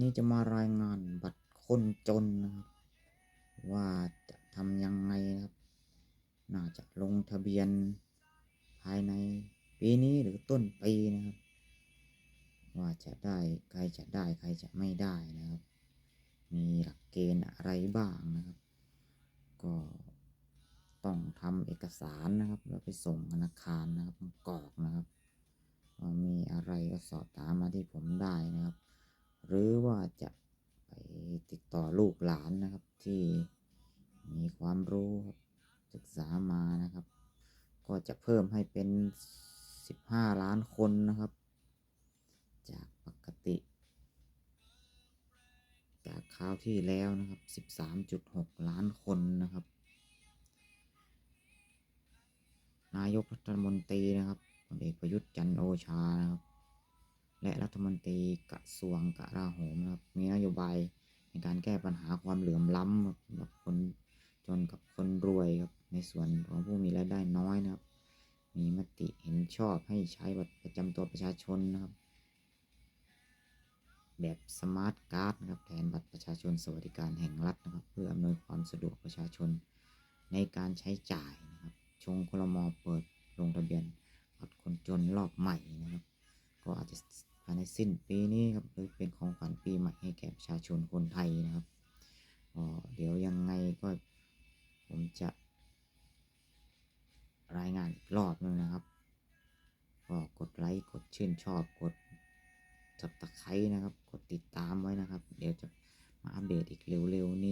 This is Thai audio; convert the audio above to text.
นี่จะมารายงานบัตรคนจนนะครับ ว่าจะทำยังไงนะครับ น่าจะลงทะเบียนภายในปีนี้หรือต้นปีนะครับ ว่าจะได้ใครจะได้ใครจะไม่ได้นะครับ มีหลักเกณฑ์อะไรบ้างนะครับ ก็ต้องทำเอกสารนะครับ แล้วไปส่งธนาคารนะครับกรอกนะครับมีอะไรก็สอบถามมาที่ผมได้นะครับ หรือว่าจะไปติดต่อลูกหลานนะครับที่มีความรู้ศึกษามานะครับ ก็จะเพิ่มให้เป็น 15 ล้านคนนะครับ จากปกติ จากคราวที่แล้วนะครับ 13.6 ล้านคนนะครับ นายกรัฐมนตรีนะครับพลเอกประยุทธ์จันโอชานะครับ และรัฐมนตรีกระทรวงกลาโหมนะครับมีนโยบายในการแก้ปัญหาความเหลื่อมล้ำครับสำหรับคนจนกับคนรวยครับในส่วนของผู้มีรายได้น้อยนะครับ มีมติเห็นชอบให้ใช้บัตรประจำตัวประชาชนนะครับ แบบสมาร์ทการ์ดนะครับแทนบัตรประชาชนสวัสดิการแห่งรัฐนะครับ เพื่ออำนวยความสะดวกประชาชนในการใช้จ่ายนะครับชงคลมเปิดลงทะเบียนบัตรคนจนรอบใหม่นะครับ ก็อาจจะ ภายในสิ้นปีนี้ครับหรือเป็นของขวัญปีใหม่ให้แก่ประชาชนคนไทยนะครับเดี๋ยวยังไงก็ผมจะรายงานอีกรอบนึงนะครับก็กดไลค์กดชื่นชอบกดจับตะไคร้นะครับ กดติดตามไว้นะครับ เดี๋ยวจะมาอัปเดตอีกเร็วๆนี้